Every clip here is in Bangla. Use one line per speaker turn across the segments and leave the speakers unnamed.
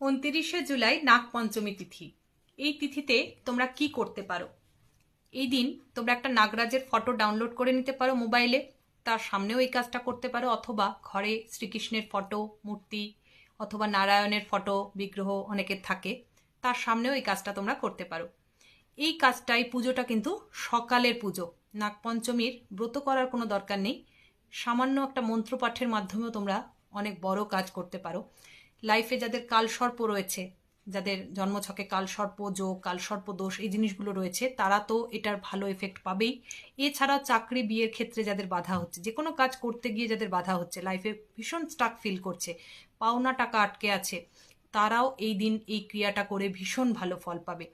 উনতিরিশে জুলাই নাগ পঞ্চমী তিথি। এই তিথিতে তোমরা কি করতে পারো? এই দিন তোমরা একটা নাগরাজের ফটো ডাউনলোড করে নিতে পারো মোবাইলে। তার সামনেও এই কাজটা করতে পারো, অথবা ঘরে শ্রীকৃষ্ণের ফটো, মূর্তি, অথবা নারায়ণের ফটো, বিগ্রহ অনেকের থাকে। তার সামনেও এই কাজটা তোমরা করতে পারো। এই কাজটা এই পুজোটা কিন্তু সকালের পুজো। নাগপঞ্চমীর ব্রত করার কোনো দরকার নেই। সামান্য একটা মন্ত্রপাঠের মাধ্যমেও তোমরা অনেক বড় কাজ করতে পারো। লাইফে যাদের কাল সর্প রয়েছে, যাদের জন্মছকে কালসর্প, যোগ কাল সর্প দোষ, এই জিনিসগুলো রয়েছে, তারা তো এটার ভালো এফেক্ট পাবেই। এছাড়াও চাকরি, বিয়ের ক্ষেত্রে যাদের বাধা হচ্ছে যে কোনো কাজ করতে গিয়ে যাদের বাধা হচ্ছে লাইফে ভীষণ স্টাক ফিল করছে, পাওনা টাকা আটকে আছে, তারাও এই দিন এই ক্রিয়াটা করে ভীষণ ভালো ফল পাবে।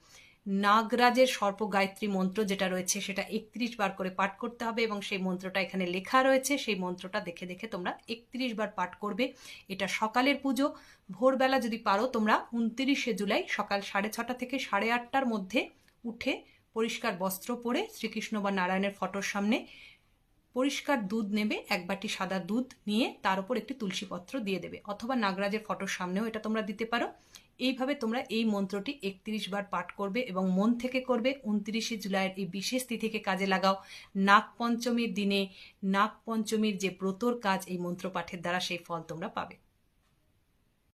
নাগরাজের সর্প গায়ত্রী মন্ত্র যেটা রয়েছে সেটা একত্রিশ বার করে পাঠ করতে হবে এবং সেই মন্ত্রটা এখানে লেখা রয়েছে। সেই মন্ত্রটা দেখে দেখে তোমরা একত্রিশ বার পাঠ করবে। এটা সকালের পুজো। ভোরবেলা যদি পারো তোমরা উনত্রিশে জুলাই সকাল সাড়ে ছটা থেকে সাড়ে আটটার মধ্যে উঠে পরিষ্কার বস্ত্র পরে শ্রীকৃষ্ণ বা নারায়ণের ফটোর সামনে পরিষ্কার দুধ নেবে, এক বাটি সাদা দুধ নিয়ে তার উপর একটি তুলসীপত্র দিয়ে দেবে। অথবা নাগরাজের ফটোর সামনেও এটা তোমরা দিতে পারো। এইভাবে তোমরা এই মন্ত্রটি একত্রিশ বার পাঠ করবে এবং মন থেকে করবে। উনত্রিশে জুলাইয়ের এই বিশেষ তিথিকে কাজে লাগাও। নাগ পঞ্চমীর দিনে নাগ পঞ্চমীর যে ব্রতর কাজ এই মন্ত্র পাঠের দ্বারা সেই ফল তোমরা পাবে।